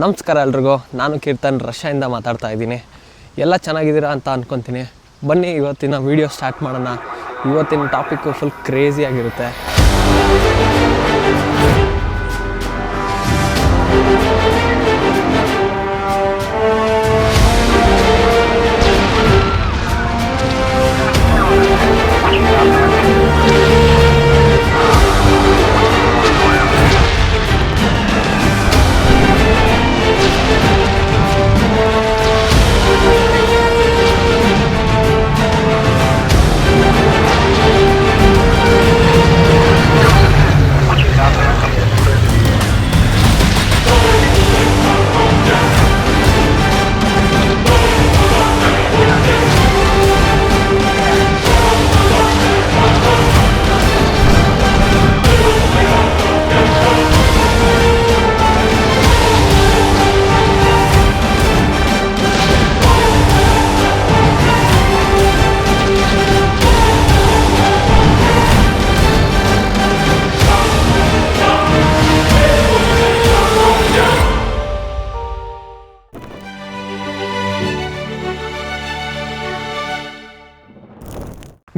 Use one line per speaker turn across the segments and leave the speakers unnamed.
ನಮಸ್ಕಾರ ಎಲ್ರಿಗೂ. ನಾನು ಕೀರ್ತನ್ ರಷ್ಯಾಯಿಂದ ಮಾತಾಡ್ತಾ ಇದ್ದೀನಿ. ಎಲ್ಲ ಚೆನ್ನಾಗಿದ್ದೀರಾ ಅಂತ ಅಂದ್ಕೊತೀನಿ ಬನ್ನಿ, ಇವತ್ತಿನ ವೀಡಿಯೋ ಸ್ಟಾರ್ಟ್ ಮಾಡೋಣ. ಇವತ್ತಿನ topic full ಕ್ರೇಜಿಯಾಗಿರುತ್ತೆ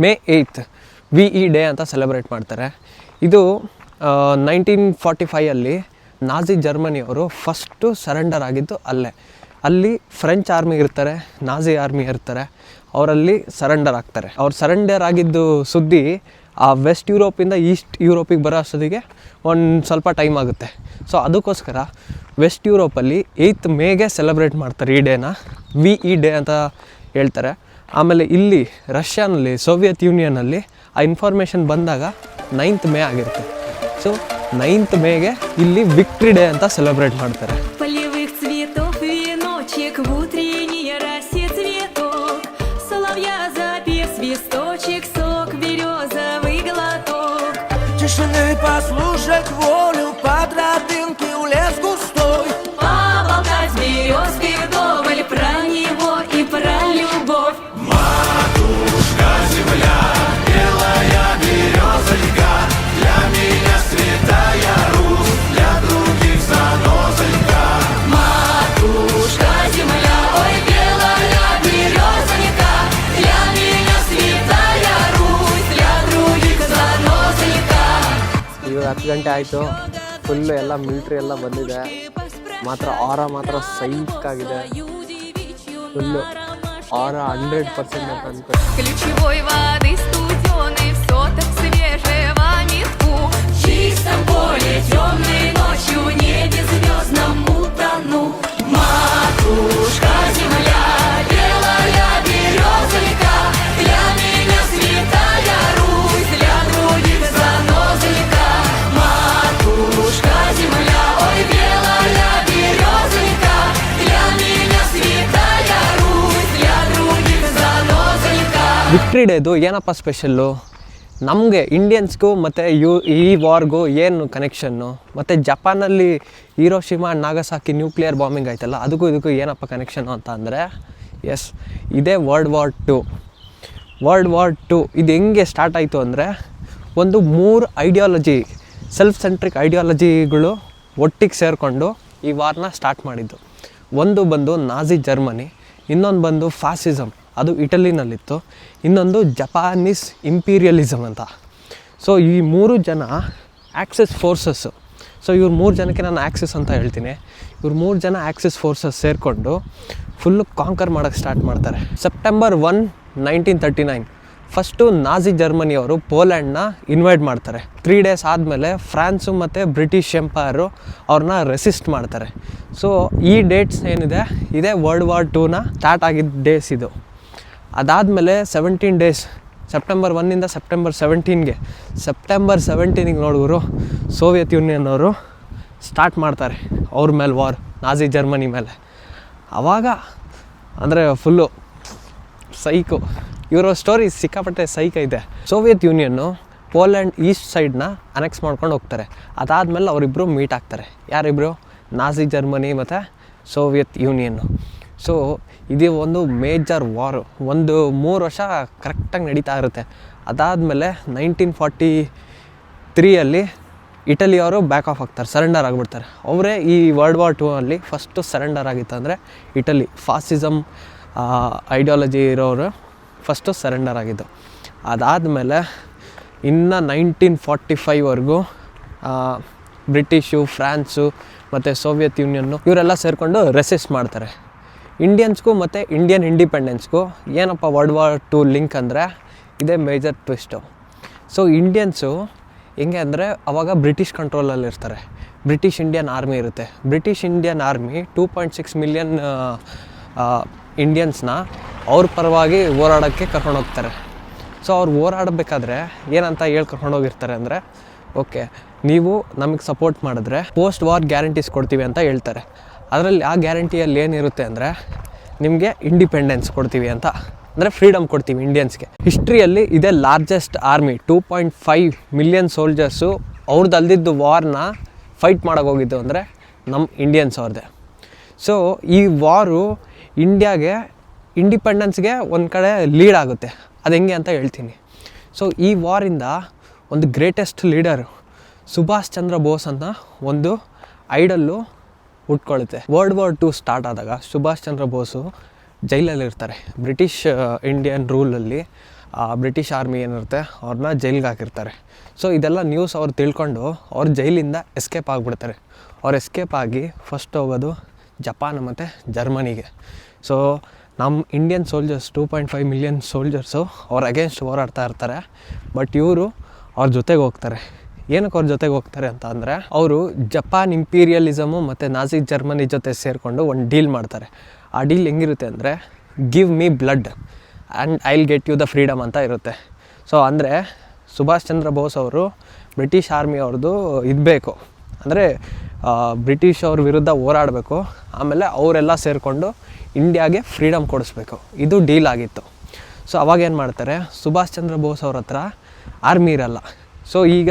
May eighth V E day ಅಂತ ಸೆಲೆಬ್ರೇಟ್ ಮಾಡ್ತಾರೆ. ಇದು ನೈನ್ಟೀನ್ ಫಾರ್ಟಿ ಫೈಯಲ್ಲಿ ನಾಜಿ ಜರ್ಮನಿಯವರು ಫಸ್ಟು ಸರೆಂಡರ್ ಆಗಿದ್ದು ಅಲ್ಲೇ. ಅಲ್ಲಿ ಫ್ರೆಂಚ್ ಆರ್ಮಿ ಇರ್ತಾರೆ, ನಾಜಿ ಆರ್ಮಿ ಇರ್ತಾರೆ, ಅವರಲ್ಲಿ ಸರೆಂಡರ್ ಆಗ್ತಾರೆ. ಅವ್ರು ಸರೆಂಡರ್ ಆಗಿದ್ದು ಸುದ್ದಿ ಆ ವೆಸ್ಟ್ ಯುರೋಪಿಂದ ಈಸ್ಟ್ ಯುರೋಪಿಗೆ ಬರೋ ಅಷ್ಟೊತ್ತಿಗೆ ಒಂದು ಸ್ವಲ್ಪ ಟೈಮ್ ಆಗುತ್ತೆ. ಸೊ ಅದಕ್ಕೋಸ್ಕರ ವೆಸ್ಟ್ ಯುರೋಪಲ್ಲಿ ಏಯ್ತ್ ಮೇಗೆ ಸೆಲೆಬ್ರೇಟ್ ಮಾಡ್ತಾರೆ ಈ ಡೇನ ವಿ ಇ ಡೇ ಅಂತ ಹೇಳ್ತಾರೆ. ಆಮೇಲೆ ಇಲ್ಲಿ ರಷ್ಯಾನಲ್ಲಿ ಸೋವಿಯತ್ ಯೂನಿಯನಲ್ಲಿ ಆ ಇನ್ಫಾರ್ಮೇಷನ್ ಬಂದಾಗ ನೈನ್ತ್ ಮೇ ಆಗಿರುತ್ತೆ ಸೊ ನೈನ್ತ್ ಮೇಗೆ ಇಲ್ಲಿ ವಿಕ್ಟ್ರಿ ಡೇ ಅಂತ ಸೆಲೆಬ್ರೇಟ್ ಮಾಡ್ತಾರೆ
Полевых цветов веночек В утренней росе
ಇವಾಗ ಹತ್ತು ಗಂಟೆ ಆಯಿತು. ಫುಲ್ಲು ಎಲ್ಲ ಮಿಲ್ಟ್ರಿ ಎಲ್ಲ ಬಂದಿದೆ. ಮಾತ್ರ ಆರ ಮಾತ್ರ ಸೈಕ್ ಆಗಿದೆ. ಫುಲ್ಲು ಆರ ಹಂಡ್ರೆಡ್ ಪರ್ಸೆಂಟ್ ಅಂತ ಅನ್ಕೊ ವಿಕ್ಟ್ರಿ ಡೇದು ಏನಪ್ಪ ಸ್ಪೆಷಲ್ಲು? ನಮಗೆ ಇಂಡಿಯನ್ಸ್ಗೂ ಮತ್ತು ಯು, ಈ ವಾರ್ಗೂ ಏನು ಕನೆಕ್ಷನ್ನು ಮತ್ತು ಜಪಾನಲ್ಲಿ ಹಿರೋಶಿಮಾ, ನಾಗಸಾಕಿ ನ್ಯೂಕ್ಲಿಯರ್ ಬಾಂಬಿಂಗ್ ಆಯ್ತಲ್ಲ, ಅದಕ್ಕೂ ಇದಕ್ಕೂ ಏನಪ್ಪ ಕನೆಕ್ಷನ್ನು ಅಂತ ಅಂದರೆ ಎಸ್ ಇದೇ world war two world war two ಇದು ಹೆಂಗೆ ಸ್ಟಾರ್ಟ್ ಆಯಿತು ಅಂದರೆ, ಒಂದು ಮೂರು ಐಡಿಯಾಲಜಿ ಸೆಲ್ಫ್ ಸೆಂಟ್ರಿಕ್ ಐಡಿಯಾಲಜಿಗಳು ಒಟ್ಟಿಗೆ ಸೇರಿಕೊಂಡು ಈ ವಾರ್ನ ಸ್ಟಾರ್ಟ್ ಮಾಡಿದ್ದು. ಒಂದು ಬಂದು ನಾಜಿ ಜರ್ಮನಿ, ಇನ್ನೊಂದು ಬಂದು ಫಾಸಿಸಮ್ ಅದು ಇಟಲಿನಲ್ಲಿತ್ತು. ಇನ್ನೊಂದು ಜಪಾನೀಸ್ ಇಂಪೀರಿಯಲಿಸಮ್ ಅಂತ. ಸೊ ಈ ಮೂರು ಜನ ಆ್ಯಕ್ಸಸ್ ಫೋರ್ಸಸ್ಸು ಸೊ ಇವ್ರು ಮೂರು ಜನಕ್ಕೆ ನಾನು ಆ್ಯಕ್ಸಸ್ ಅಂತ ಹೇಳ್ತೀನಿ. ಇವ್ರು ಮೂರು ಜನ ಆ್ಯಕ್ಸಸ್ ಫೋರ್ಸಸ್ ಸೇರಿಕೊಂಡು ಫುಲ್ಲು ಕಾಂಕರ್ ಮಾಡೋಕ್ಕೆ ಸ್ಟಾರ್ಟ್ ಮಾಡ್ತಾರೆ. September one nineteen thirty nine first Nazi ಜರ್ಮನಿಯವರು ಪೋಲ್ಯಾಂಡ್ನ ಇನ್ವೈಟ್ ಮಾಡ್ತಾರೆ. ತ್ರೀ ಡೇಸ್ ಆದಮೇಲೆ ಫ್ರಾನ್ಸು ಮತ್ತು ಬ್ರಿಟಿಷ್ ಎಂಪೈರು ಅವ್ರನ್ನ ರೆಸಿಸ್ಟ್ ಮಾಡ್ತಾರೆ. ಸೊ ಈ ಡೇಟ್ಸ್ ಏನಿದೆ? ಇದೇ ವರ್ಲ್ಡ್ ವಾರ್ ಟೂನ ಸ್ಟಾರ್ಟ್ ಆಗಿದ್ದ ಡೇಸ್ ಇದು. ಅದಾದಮೇಲೆ ಸೆವೆಂಟೀನ್ ಡೇಸ್ ಸೆಪ್ಟೆಂಬರ್ ಒನ್ನಿಂದ ಸೆಪ್ಟೆಂಬರ್ ಸೆವೆಂಟೀನ್ಗೆ ಸೆಪ್ಟೆಂಬರ್ ಸೆವೆಂಟೀನಿಗೆ ನೋಡಿದ್ರು ಸೋವಿಯತ್ ಯೂನಿಯನ್ ಅವರು ಸ್ಟಾರ್ಟ್ ಮಾಡ್ತಾರೆ ಅವ್ರ ಮೇಲೆ ವಾರ್ ನಾಜಿ ಜರ್ಮನಿ ಮೇಲೆ. ಆವಾಗ ಅಂದರೆ ಫುಲ್ಲು ಸೈಕು ಇವರ ಸ್ಟೋರಿ ಸಿಕ್ಕಾಪಟ್ಟೆ ಸೈಕ ಇದೆ. ಸೋವಿಯತ್ ಯೂನಿಯನ್ನು ಪೋಲ್ಯಾಂಡ್ ಈಸ್ಟ್ ಸೈಡ್ನ ಅನೆಕ್ಸ್ ಮಾಡ್ಕೊಂಡು ಹೋಗ್ತಾರೆ. ಅದಾದಮೇಲೆ ಅವರಿಬ್ಬರು ಮೀಟ್ ಆಗ್ತಾರೆ. ಯಾರಿಬ್ಬರು ನಾಜಿ ಜರ್ಮನಿ ಮತ್ತು ಸೋವಿಯತ್ ಯೂನಿಯನ್ನು ಸೊ ಇದು ಒಂದು ಮೇಜರ್ ವಾರು ಒಂದು ಮೂರು ವರ್ಷ ಕರೆಕ್ಟಾಗಿ ನಡೀತಾ ಇರುತ್ತೆ. ಅದಾದಮೇಲೆ ನೈನ್ಟೀನ್ ಫಾರ್ಟಿ ತ್ರೀಯಲ್ಲಿ ಇಟಲಿಯವರು ಬ್ಯಾಕ್ ಆಫ್ ಆಗ್ತಾರೆ ಸರೆಂಡರ್ ಆಗಿಬಿಡ್ತಾರೆ. ಅವರೇ ಈ ವರ್ಲ್ಡ್ ವಾರ್ ಟೂ ಅಲ್ಲಿ ಫಸ್ಟು ಸರೆಂಡರ್ ಆಗಿತ್ತು ಅಂದರೆ ಇಟಲಿ ಫಾಸಿಸಮ್ ಐಡಿಯಾಲಜಿ ಇರೋರು ಫಸ್ಟು ಸರೆಂಡರ್ ಆಗಿದ್ದು. ಅದಾದಮೇಲೆ ಇನ್ನು ನೈನ್ಟೀನ್ ಫಾರ್ಟಿ ಫೈವ್ವರೆಗೂ ಬ್ರಿಟಿಷು, ಫ್ರಾನ್ಸು ಮತ್ತು ಸೋವಿಯತ್ ಯೂನಿಯನ್ನು ಇವರೆಲ್ಲ ಸೇರಿಕೊಂಡು ರೆಸಿಸ್ಟ್ ಮಾಡ್ತಾರೆ. ಇಂಡಿಯನ್ಸ್ಗೂ ಮತ್ತು ಇಂಡಿಯನ್ ಇಂಡಿಪೆಂಡೆನ್ಸ್ಗೂ ಏನಪ್ಪ ವರ್ಲ್ಡ್ ವಾರ್ ಟು ಲಿಂಕ್ ಅಂದರೆ ಇದೇ ಮೇಜರ್ ಟ್ವಿಸ್ಟು ಸೊ ಇಂಡಿಯನ್ಸು ಹೆಂಗೆ ಅಂದರೆ ಅವಾಗ ಬ್ರಿಟಿಷ್ ಕಂಟ್ರೋಲಲ್ಲಿ ಇರ್ತಾರೆ. ಬ್ರಿಟಿಷ್ ಇಂಡಿಯನ್ ಆರ್ಮಿ ಇರುತ್ತೆ. British Indian army two point six million ಇಂಡಿಯನ್ಸ್ನ ಅವ್ರ ಪರವಾಗಿ ಹೋರಾಡೋಕ್ಕೆ ಕರ್ಕೊಂಡೋಗ್ತಾರೆ ಸೊ ಅವ್ರು ಹೋರಾಡಬೇಕಾದ್ರೆ ಏನಂತ ಹೇಳಿ ಕರ್ಕೊಂಡೋಗಿರ್ತಾರೆ ಅಂದರೆ ಓಕೆ ನೀವು ನಮಗೆ ಸಪೋರ್ಟ್ ಮಾಡಿದ್ರೆ ಪೋಸ್ಟ್ ವಾರ್ ಗ್ಯಾರಂಟೀಸ್ ಕೊಡ್ತೀವಿ ಅಂತ ಹೇಳ್ತಾರೆ. ಅದರಲ್ಲಿ ಆ ಗ್ಯಾರಂಟಿಯಲ್ಲಿ ಏನಿರುತ್ತೆ ಅಂದರೆ ನಿಮಗೆ ಇಂಡಿಪೆಂಡೆನ್ಸ್ ಕೊಡ್ತೀವಿ ಅಂತ. ಅಂದರೆ ಫ್ರೀಡಮ್ ಕೊಡ್ತೀವಿ ಇಂಡಿಯನ್ಸ್ಗೆ ಹಿಸ್ಟ್ರಿಯಲ್ಲಿ ಇದೇ largest army two point five million soldiers ಅವ್ರದ್ದು ಅಲ್ದಿದ್ದು ವಾರ್ನ ಫೈಟ್ ಮಾಡೋಕೆ ಹೋಗಿದ್ದು ಅಂದರೆ ನಮ್ಮ ಇಂಡಿಯನ್ಸ್ ಅವ್ರದ್ದೇ ಸೊ ಈ ವಾರು ಇಂಡಿಯಾಗೆ ಇಂಡಿಪೆಂಡೆನ್ಸ್ಗೆ ಒಂದು ಕಡೆ ಲೀಡ್ ಆಗುತ್ತೆ. ಅದು ಹೆಂಗೆ ಅಂತ ಹೇಳ್ತೀನಿ. ಸೊ ಈ ವಾರಿಂದ ಒಂದು ಗ್ರೇಟೆಸ್ಟ್ ಲೀಡರು ಸುಭಾಷ್ ಚಂದ್ರ ಬೋಸ್ ಅಂತ ಒಂದು ಐಡಲ್ಲು ಹುಟ್ಕೊಳ್ಳುತ್ತೆ ವರ್ಲ್ಡ್ ವಾರ್ ಟು ಸ್ಟಾರ್ಟ್ ಆದಾಗ ಸುಭಾಷ್ ಚಂದ್ರ ಬೋಸು ಜೈಲಲ್ಲಿ ಇರ್ತಾರೆ ಬ್ರಿಟಿಷ್ ಇಂಡಿಯನ್ ರೂಲಲ್ಲಿ ಬ್ರಿಟಿಷ್ ಆರ್ಮಿ ಏನಿರುತ್ತೆ ಅವ್ರನ್ನ ಜೈಲಿಗೆ ಹಾಕಿರ್ತಾರೆ. ಸೊ ಇದೆಲ್ಲ ನ್ಯೂಸ್ ಅವ್ರು ತಿಳ್ಕೊಂಡು ಅವ್ರು ಜೈಲಿಂದ ಎಸ್ಕೇಪ್ ಆಗಿಬಿಡ್ತಾರೆ. ಅವ್ರು ಎಸ್ಕೇಪ್ ಆಗಿ ಫಸ್ಟ್ ಹೋಗೋದು ಜಪಾನ್ ಮತ್ತು ಜರ್ಮನಿಗೆ. ಸೊ ನಮ್ಮ Indian soldiers two point five million soldiers ಅವ್ರ ಅಗೇನ್ಸ್ಟ್ ಹೋರಾಡ್ತಾ ಇರ್ತಾರೆ. ಬಟ್ ಇವರು ಅವ್ರ ಜೊತೆಗೆ ಹೋಗ್ತಾರೆ. ಏನಕ್ಕೆ ಅವ್ರ ಜೊತೆಗೆ ಹೋಗ್ತಾರೆ ಅಂತ ಅಂದರೆ ಅವರು ಜಪಾನ್ ಇಂಪೀರಿಯಲಿಸಮು ಮತ್ತು ನಾಜಿ ಜರ್ಮನಿ ಜೊತೆ ಸೇರಿಕೊಂಡು ಒಂದು ಡೀಲ್ ಮಾಡ್ತಾರೆ. ಆ ಡೀಲ್ ಹೆಂಗಿರುತ್ತೆ ಅಂದರೆ give me blood and I will get you the freedom ಅಂತ ಇರುತ್ತೆ. ಸೊ ಅಂದರೆ ಸುಭಾಷ್ ಚಂದ್ರ ಬೋಸ್ ಅವರು ಬ್ರಿಟಿಷ್ ಆರ್ಮಿ ಅವ್ರದ್ದು ಇದ್ಬೇಕು ಅಂದರೆ ಬ್ರಿಟಿಷ್ ಅವ್ರ ವಿರುದ್ಧ ಹೋರಾಡಬೇಕು. ಆಮೇಲೆ ಅವರೆಲ್ಲ ಸೇರಿಕೊಂಡು ಇಂಡಿಯಾಗೆ ಫ್ರೀಡಮ್ ಕೊಡಿಸ್ಬೇಕು. ಇದು ಡೀಲ್ ಆಗಿತ್ತು. ಸೊ ಅವಾಗೇನು ಮಾಡ್ತಾರೆ, ಸುಭಾಷ್ ಚಂದ್ರ ಬೋಸ್ ಅವ್ರ ಹತ್ರ ಆರ್ಮಿ ಇರಲ್ಲ. ಸೊ ಈಗ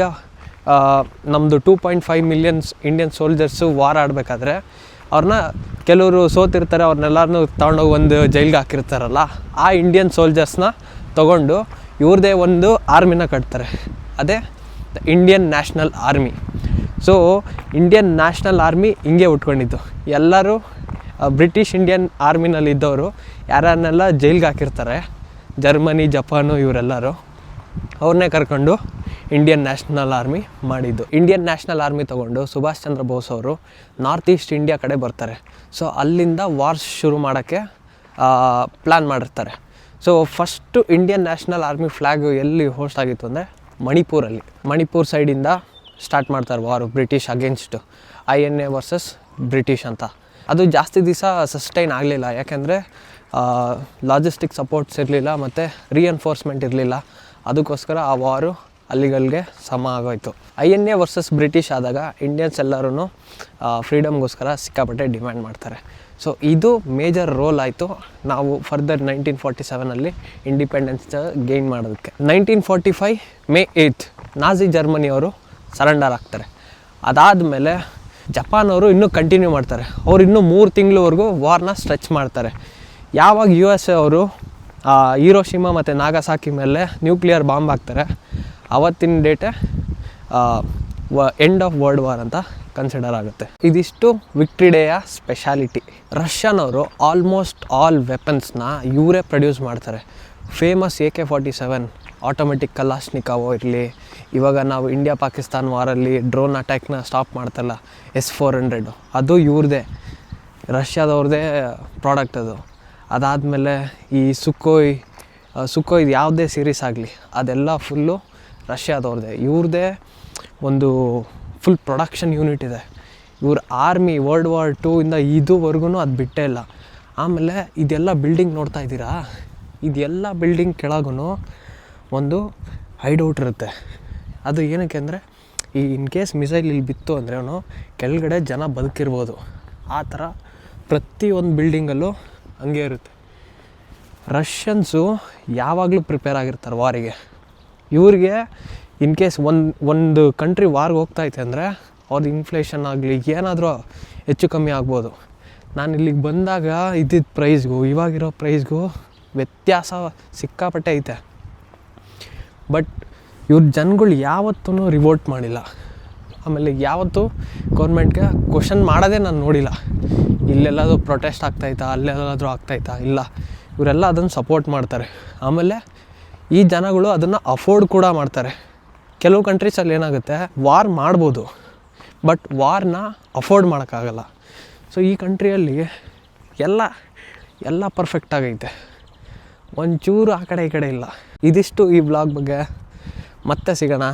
ನಮ್ಮದು two point five millions Indian soldiers ವಾರ ಆಡಬೇಕಾದ್ರೆ ಅವ್ರನ್ನ ಕೆಲವರು ಸೋತಿರ್ತಾರೆ ಅವ್ರನ್ನೆಲ್ಲರನ್ನೂ ತಗೊಂಡೋಗಿ ಒಂದು ಜೈಲ್ಗೆ ಹಾಕಿರ್ತಾರಲ್ಲ, ಆ ಇಂಡಿಯನ್ ಸೋಲ್ಜರ್ಸ್ನ ತಗೊಂಡು ಇವ್ರದೇ ಒಂದು ಆರ್ಮಿನ ಕಟ್ತಾರೆ. ಅದೇ the Indian national army so Indian national army ಹಿಂಗೆ ಉಟ್ಕೊಂಡಿದ್ದು. ಎಲ್ಲರೂ ಬ್ರಿಟಿಷ್ ಇಂಡಿಯನ್ ಆರ್ಮಿನಲ್ಲಿ ಇದ್ದವರು ಯಾರನ್ನೆಲ್ಲ ಜೈಲ್ಗೆ ಹಾಕಿರ್ತಾರೆ, ಜರ್ಮನಿ, ಜಪಾನು, ಇವರೆಲ್ಲರೂ ಅವ್ರನ್ನೇ ಕರ್ಕೊಂಡು ಇಂಡಿಯನ್ ನ್ಯಾಷನಲ್ ಆರ್ಮಿ ಮಾಡಿದ್ದು. ಇಂಡಿಯನ್ ನ್ಯಾಷನಲ್ ಆರ್ಮಿ ತಗೊಂಡು ಸುಭಾಷ್ ಚಂದ್ರ ಬೋಸ್ ಅವರು ನಾರ್ತ್ ಈಸ್ಟ್ ಇಂಡಿಯಾ ಕಡೆ ಬರ್ತಾರೆ. ಸೊ ಅಲ್ಲಿಂದ ವಾರ್ಸ್ ಶುರು ಮಾಡೋಕ್ಕೆ ಪ್ಲ್ಯಾನ್ ಮಾಡಿರ್ತಾರೆ. So first Indian national army flag ಎಲ್ಲಿ ಹೋಸ್ಟ್ ಆಗಿತ್ತು ಅಂದರೆ ಮಣಿಪುರಲ್ಲಿ. ಮಣಿಪುರ್ ಸೈಡಿಂದ ಸ್ಟಾರ್ಟ್ ಮಾಡ್ತಾರೆ war British against I N A versus British ಅಂತ. ಅದು ಜಾಸ್ತಿ ದಿವಸ ಸಸ್ಟೈನ್ ಆಗಲಿಲ್ಲ. ಯಾಕೆಂದರೆ ಲಾಜಿಸ್ಟಿಕ್ ಸಪೋರ್ಟ್ಸ್ ಇರಲಿಲ್ಲ ಮತ್ತು ರೀಎನ್ಫೋರ್ಸ್ಮೆಂಟ್ ಇರಲಿಲ್ಲ. ಅದಕ್ಕೋಸ್ಕರ ಆ ವಾರು ಅಲ್ಲಿಗಲ್ಲಿಗೆ ಸಮ ಆಗೋಯ್ತು. I N A versus British ಆದಾಗ ಇಂಡಿಯನ್ಸ್ ಎಲ್ಲರೂ ಫ್ರೀಡಮ್ಗೋಸ್ಕರ ಸಿಕ್ಕಾಪಟ್ಟೆ ಡಿಮ್ಯಾಂಡ್ ಮಾಡ್ತಾರೆ. ಸೊ ಇದು ಮೇಜರ್ ರೋಲ್ ಆಯಿತು. ನಾವು ಫರ್ದರ್ ನೈನ್ಟೀನ್ ಫಾರ್ಟಿ ಸೆವೆನಲ್ಲಿ ಇಂಡಿಪೆಂಡೆನ್ಸ್ ಗೇನ್ ಮಾಡೋದಕ್ಕೆ. Nineteen forty five May eighth Nazi ಜರ್ಮನಿಯವರು surrender ಆಗ್ತಾರೆ. ಜಪಾನ್ ಅವರು ಇನ್ನೂ ಕಂಟಿನ್ಯೂ ಮಾಡ್ತಾರೆ. ಅವರು ಇನ್ನೂ ಮೂರು ತಿಂಗಳವರೆಗೂ ವಾರ್ನ ಸ್ಟ್ರೆಚ್ ಮಾಡ್ತಾರೆ. ಯಾವಾಗ ಯು ಎಸ್ ಎ ಅವರು ಹೀರೋಶಿಮಾ ಮತ್ತು ನಾಗಸಾಕಿ ಮೇಲೆ ನ್ಯೂಕ್ಲಿಯರ್ ಬಾಂಬ್ ಹಾಕ್ತಾರೆ. ಅವತ್ತಿನ ಡೇಟೆ ವ ಎಂಡ್ ಆಫ್ ವರ್ಲ್ಡ್ ವಾರ್ ಅಂತ ಕನ್ಸಿಡರ್ ಆಗುತ್ತೆ. ಇದಿಷ್ಟು ವಿಕ್ಟ್ರಿ ಡೇಯ ಸ್ಪೆಷಾಲಿಟಿ ರಷ್ಯನವರು ಆಲ್ಮೋಸ್ಟ್ ಆಲ್ ವೆಪನ್ಸ್ನ ಇವರೇ ಪ್ರೊಡ್ಯೂಸ್ ಮಾಡ್ತಾರೆ. Famous A K forty seven automatic ಕಲಾಶ್ನಿಕಾವೋ ಇರಲಿ, ಇವಾಗ ನಾವು ಇಂಡಿಯಾ ಪಾಕಿಸ್ತಾನ್ ವಾರಲ್ಲಿ ಡ್ರೋನ್ ಅಟ್ಯಾಕ್ನ ಸ್ಟಾಪ್ ಮಾಡ್ತಲ್ಲ ಎಸ್ ಫೋರ್ ಹಂಡ್ರೆಡು ಅದು ಇವ್ರದ್ದೇ ರಷ್ಯಾದವ್ರದ್ದೇ ಪ್ರಾಡಕ್ಟ್ ಅದು. ಅದಾದಮೇಲೆ ಈ ಸುಕೋಯ್ ಸುಕೋಯ್ ಯಾವುದೇ ಸೀರೀಸ್ ಆಗಲಿ, ಅದೆಲ್ಲ ಫುಲ್ಲು ರಷ್ಯಾದವ್ರದ್ದೇ ಇವ್ರದ್ದೇ ಒಂದು ಫುಲ್ ಪ್ರೊಡಕ್ಷನ್ ಯೂನಿಟ್ ಇದೆ. ಇವ್ರ ಆರ್ಮಿ ವರ್ಲ್ಡ್ ವಾರ್ ಟೂ ಇಂದ ಇದುವರೆಗೂ ಅದು ಬಿಟ್ಟೇ ಇಲ್ಲ. ಆಮೇಲೆ ಇದೆಲ್ಲ ಬಿಲ್ಡಿಂಗ್ ನೋಡ್ತಾ ಇದ್ದೀರಾ? ಇದೆಲ್ಲ ಬಿಲ್ಡಿಂಗ್ ಕೆಳಗೂ ಒಂದು ಹೈಡೌಟ್ ಇರುತ್ತೆ. ಅದು ಏನಕ್ಕೆ ಅಂದರೆ, ಈ ಇನ್ ಕೇಸ್ ಮಿಸೈಲ್ ಇಲ್ಲಿ ಬಿತ್ತು ಅಂದರೆ ಅವನು ಕೆಳಗಡೆ ಜನ ಬದುಕಿರ್ಬೋದು. ಆ ಥರ ಪ್ರತಿಯೊಂದು ಬಿಲ್ಡಿಂಗಲ್ಲೂ ಹಂಗೆ ಇರುತ್ತೆ. ರಷ್ಯನ್ಸು ಯಾವಾಗಲೂ ಪ್ರಿಪೇರ್ ಆಗಿರ್ತಾರೆ ವಾರಿಗೆ ಇವ್ರಿಗೆ ಇನ್ ಕೇಸ್ ಒಂದು ಒಂದು ಕಂಟ್ರಿ ವಾರ್ಗೆ ಹೋಗ್ತೈತೆ ಅಂದರೆ ಅವ್ರದ್ದು ಇನ್ಫ್ಲೇಷನ್ ಆಗಲಿ ಏನಾದರೂ ಹೆಚ್ಚು ಕಮ್ಮಿ ಆಗ್ಬೋದು. ನಾನು ಇಲ್ಲಿಗೆ ಬಂದಾಗ ಇದ್ದಿದ್ದ ಪ್ರೈಸ್ಗೂ ಇವಾಗಿರೋ ಪ್ರೈಸ್ಗೂ ವ್ಯತ್ಯಾಸ ಸಿಕ್ಕಾಪಟ್ಟೆ ಐತೆ. ಬಟ್ ಇವ್ರ ಜನಗಳು ಯಾವತ್ತೂ ರಿವೋಲ್ಟ್ ಮಾಡಿಲ್ಲ. ಆಮೇಲೆ ಯಾವತ್ತೂ ಗೌರ್ಮೆಂಟ್ಗೆ ಕ್ವಶನ್ ಮಾಡೋದೇ ನಾನು ನೋಡಿಲ್ಲ. ಇಲ್ಲೆಲ್ಲಾದರೂ ಪ್ರೊಟೆಸ್ಟ್ ಆಗ್ತಾಯ್ತಾ ಅಲ್ಲೆಲ್ಲಾದರೂ ಆಗ್ತೈತಾ ಇಲ್ಲ. ಇವರೆಲ್ಲ ಅದನ್ನು ಸಪೋರ್ಟ್ ಮಾಡ್ತಾರೆ. ಆಮೇಲೆ ಈ ಜನಗಳು ಅದನ್ನು ಅಫೋರ್ಡ್ ಕೂಡ ಮಾಡ್ತಾರೆ. ಕೆಲವು ಕಂಟ್ರೀಸಲ್ಲಿ ಏನಾಗುತ್ತೆ ವಾರ್ ಮಾಡ್ಬೋದು ಬಟ್ ವಾರ್ನ ಅಫೋರ್ಡ್ ಮಾಡೋಕ್ಕಾಗಲ್ಲ. ಸೊ ಈ ಕಂಟ್ರಿಯಲ್ಲಿ ಎಲ್ಲ ಎಲ್ಲ ಪರ್ಫೆಕ್ಟ್ ಆಗೈತೆ. ಒಂಚೂರು ಆ ಕಡೆ ಈ ಕಡೆ ಇಲ್ಲ. ಇದಿಷ್ಟು ಈ ಬ್ಲಾಗ್ ಬಗ್ಗೆ. ಮತ್ತೆ ಸಿಗೋಣ.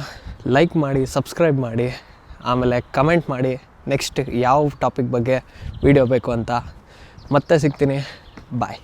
ಲೈಕ್ ಮಾಡಿ ಸಬ್ಸ್ಕ್ರೈಬ್ ಮಾಡಿ. ಆಮೇಲೆ ಕಮೆಂಟ್ ಮಾಡಿ. ನೆಕ್ಸ್ಟ್ ಯಾವ ಟಾಪಿಕ್ ಬಗ್ಗೆ ವಿಡಿಯೋ ಬೇಕು ಅಂತ. ಮತ್ತೆ ಸಿಗ್ತೀನಿ. ಬಾಯ್